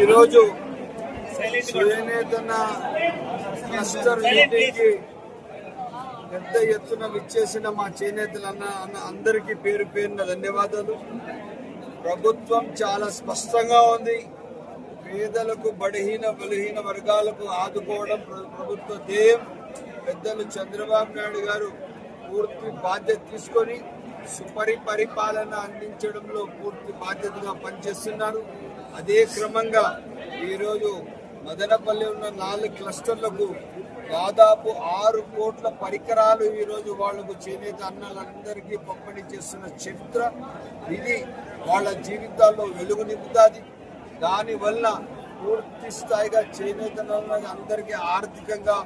ఈరోజు చేనేతన క్లస్టర్ మీటింగ్కి పెద్ద ఎత్తున విచ్చేసిన మా చేనేతలన్న అన్న అందరికీ పేరు పేరున ధన్యవాదాలు. ప్రభుత్వం చాలా స్పష్టంగా ఉంది. పేదలకు బలహీన బలహీన వర్గాలకు ఆదుకోవడం ప్రభుత్వ ధ్యేయం. పెద్దలు చంద్రబాబు నాయుడు గారు పూర్తి బాధ్యత తీసుకొని సుపరి పరిపాలన అందించడంలో పూర్తి బాధ్యతగా పనిచేస్తున్నారు. అదే క్రమంగా ఈరోజు మదనపల్లి ఉన్న నాలుగు క్లస్టర్లకు దాదాపు ఆరు కోట్ల పరికరాలు ఈరోజు వాళ్ళకు చేనేత అన్నలందరికీ పంపిణీ చేస్తున్న చరిత్ర. ఇది వాళ్ళ జీవితాల్లో వెలుగు నింపుతుంది. దానివల్ల పూర్తి స్థాయిగా చేనేత అందరికీ ఆర్థికంగా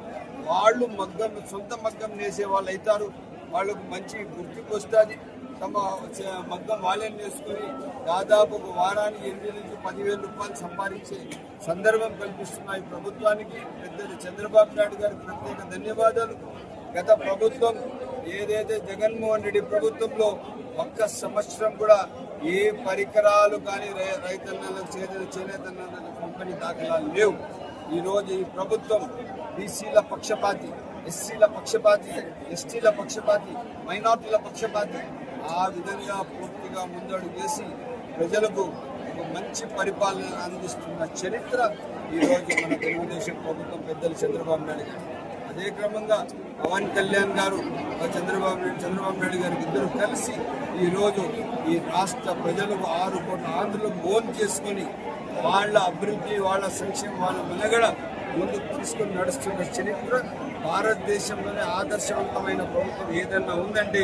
వాళ్ళు మగ్గం సొంత మగ్గం నేసే వాళ్ళు అవుతారు వాళ్ళకు మంచి గుర్తింపు వస్తుంది. తమ మగ్గం వాళ్ళే నేర్చుకుని దాదాపు ఒక వారానికి ఎనిమిది నుంచి పదివేల రూపాయలు సంపాదించే సందర్భం కల్పిస్తున్నాయి. ప్రభుత్వానికి పెద్దలు చంద్రబాబు నాయుడు గారికి ప్రత్యేక ధన్యవాదాలు. గత ప్రభుత్వం ఏదైతే జగన్మోహన్ రెడ్డి ప్రభుత్వంలో ఒక్క సంవత్సరం కూడా ఏ పరికరాలు కానీ రై- రైతన్నలకు చేనేత చేనేతన్నలకు పంపిణీ దాఖలాలు లేవు. ఈరోజు ఈ ప్రభుత్వం బీసీల పక్షపాతి ఎస్సీల పక్షపాతి ఎస్టీల పక్షపాతి మైనార్టీల పక్షపాతి ఆ విధంగా పూర్తిగా ముందడుగు వేసి ప్రజలకు ఒక మంచి పరిపాలన అందిస్తున్న చరిత్ర ఈరోజు మన తెలుగుదేశం ప్రభుత్వం పెద్దలు చంద్రబాబు నాయుడు గారు అదే క్రమంగా పవన్ కళ్యాణ్ గారు చంద్రబాబు నాయుడు చంద్రబాబు నాయుడు గారు ఇద్దరు కలిసి ఈరోజు ఈ రాష్ట్ర ప్రజలకు ఆరు కోట్ల ఆంధ్రులకు ఓన్ చేసుకొని వాళ్ళ అభివృద్ధి వాళ్ళ సంక్షేమం వాళ్ళ వెలగడ ముందుకు తీసుకొని నడుస్తున్న చరిత్ర భారతదేశంలోనే ఆదర్శవంతమైన ప్రభుత్వం ఏదన్నా ఉందంటే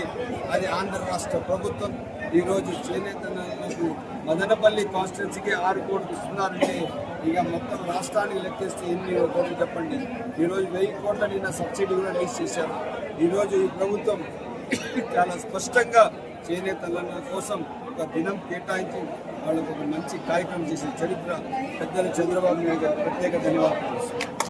అది ఆంధ్ర రాష్ట్ర ప్రభుత్వం. ఈరోజు చేనేతలకు మదనపల్లి కాన్స్టిట్యున్సీకి ఆరు కోట్లు ఇస్తున్నారంటే ఇక మొత్తం రాష్ట్రానికి లెక్కేస్తే ఎన్ని కోట్లు చెప్పండి? ఈరోజు వెయ్యి కోట్ల నిన్న సబ్సిడీ కూడా రిలీజ్ చేశారు. ఈరోజు ఈ ప్రభుత్వం చాలా స్పష్టంగా చేనేతల కోసం ఒక దినం కేటాయించి వాళ్ళకు ఒక మంచి కార్యక్రమం చేసిన చరిత్ర పెద్దలు చంద్రబాబు నాయుడు ప్రత్యేక ధన్యవాదాలు.